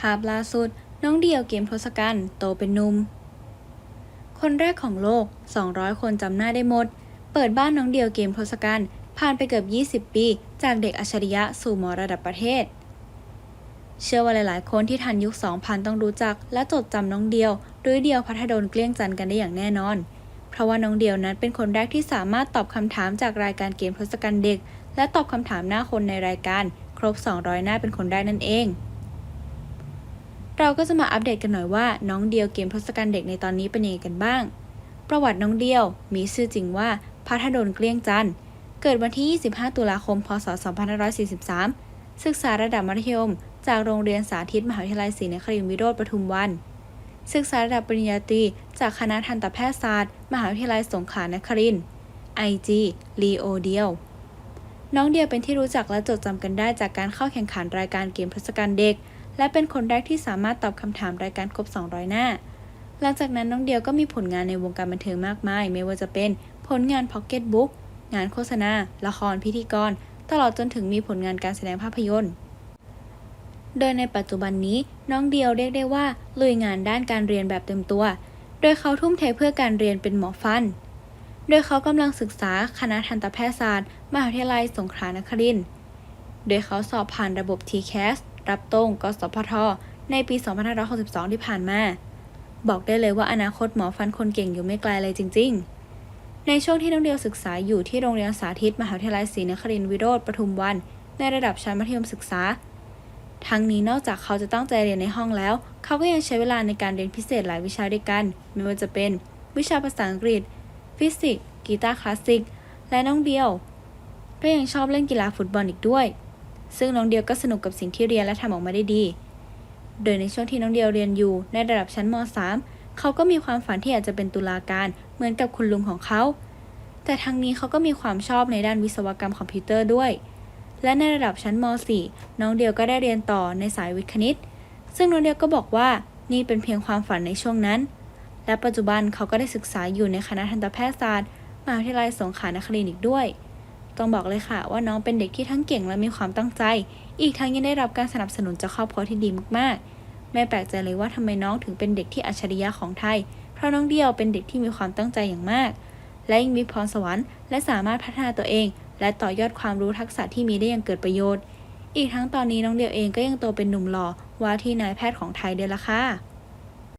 ภาพล่าสุด น้องเดียวเกมทศกัณฐ์โตเป็นนุ่ม คนแรกของโลก 200 คนจำหน้าได้หมด เปิดบ้านน้องเดียวเกมทศกัณฐ์ผ่านไปเกือบ 20 ปี จากเด็กอัจฉริยะสู่หมอระดับประเทศ เชื่อว่าหลาย ๆ คนที่ทันยุค 2000 ต้องรู้จัก และจดจำน้องเดียว หรือเดียวพัทดลเกลี้ยงจันทร์กันได้อย่างแน่นอน เพราะว่าน้องเดียวนั้นเป็นคนแรกที่สามารถตอบคำถามจากรายการเกมทศกัณฐ์เด็ก และตอบคำถามหน้าคนในรายการ ครบ 200 หน้าเป็นคนแรกนั่นเอง เราก็จะมาอัปเดตกันหน่อยว่าน้องเดียวเกมทศกัณฐ์เด็กในตอนนี้เป็นยังไงกันบ้าง ประวัติน้องเดียวมีชื่อจริงว่าพัทดลเกลี้ยงจันทร์เกิดวันที่ 25 ตุลาคม พศ 2543 ศึกษาระดับมัธยม จากโรงเรียนสาธิตมหาวิทยาลัยศรีนครินทรวิโรธปทุมวัน ศึกษาระดับปริญญาตรีจากคณะทันตแพทยศาสตร์ มหาวิทยาลัยสงขลานครินทร์ IG ลีโอเดียว น้องเดียวเป็นที่รู้จักและจดจำกันได้จากการเข้าแข่งขันรายการเกมทศกัณฐ์เด็ก และเป็นคนแรกที่สามารถตอบคำถามรายการครบ 200 หน้า หลังจากนั้นน้องเดียวก็มีผลงานในวงการบันเทิงมากมาย ไม่ว่าจะเป็นผลงานพ็อกเก็ตบุ๊กงานโฆษณา ละครพิธีกร ตลอดจนถึงมีผลงานการแสดงภาพยนตร์ โดยในปัจจุบันนี้น้องเดียวเรียกได้ว่า ลุยงานด้านการเรียนแบบเต็มตัว โดยเขาทุ่มเทเพื่อการเรียนเป็นหมอฟัน โดยเขากำลังศึกษาคณะทันตแพทยศาสตร์ มหาวิทยาลัยสงขลานครินทร์โดยเขาสอบผ่านระบบ TCAS รับตรงกสพท ในปี 2562 ที่ผ่านมา บอกได้เลยว่าอนาคตหมอฟันคนเก่งอยู่ไม่ไกลเลยจริง ๆ ในช่วงที่น้องเดียวศึกษาอยู่ที่โรงเรียนสาธิต มหาวิทยาลัยศรีนครินทรวิโรธปทุมวัน ในระดับชั้นมัธยมศึกษา ทั้งนี้นอกจากเขาจะตั้งใจเรียนในห้องแล้ว เขาก็ยังใช้เวลาในการเรียนพิเศษหลายวิชาด้วยกัน ไม่ว่าจะเป็น วิชาภาษาอังกฤษ ฟิสิกส์กีตาร์คลาสสิกและน้องเดียวก็ยังชอบเล่นกีฬาฟุตบอลอีกด้วย ซึ่งน้องเดียวก็สนุกกับสิ่งที่เรียนและทำออกมาได้ดี โดยในช่วงที่น้องเดียวเรียนอยู่ในระดับชั้นม .3 เขาก็มีความฝันที่อยากจะเป็นตุลาการเหมือนกับคุณลุงของเขา แต่ทั้งนี้เขาก็มีความชอบในด้านวิศวกรรมคอมพิวเตอร์ด้วย และในระดับชั้นม .4 น้องเดียวก็ได้เรียนต่อในสายวิทย์คณิต ซึ่งน้องเดียวก็บอกว่านี่เป็นเพียงความฝันในช่วงนั้น และปัจจุบันเขาก็ได้ศึกษาอยู่ในคณะทันตแพทยศาสตร์มหาวิทยาลัยสงขลานครินทร์อีกด้วย ต้องบอกเลยค่ะ ว่าน้องเป็นเด็กที่ทั้งเก่งและมีความตั้งใจ อีกทั้งยังได้รับการสนับสนุนจากครอบครัวที่ดีมากๆ ไม่แปลกใจเลยว่าทำไมน้องถึงเป็นเด็กที่อัจฉริยะของไทย เพราะน้องเดียวเป็นเด็กที่มีความตั้งใจอย่างมาก และยังมีพรสวรรค์ และสามารถพัฒนาตัวเอง และต่อยอดความรู้ทักษะที่มีได้อย่างเกิดประโยชน์ อีกทั้งตอนนี้น้องเดียวเองก็ยังโตเป็นหนุ่มหล่อว่าที่นายแพทย์ของไทยเดียละค่ะ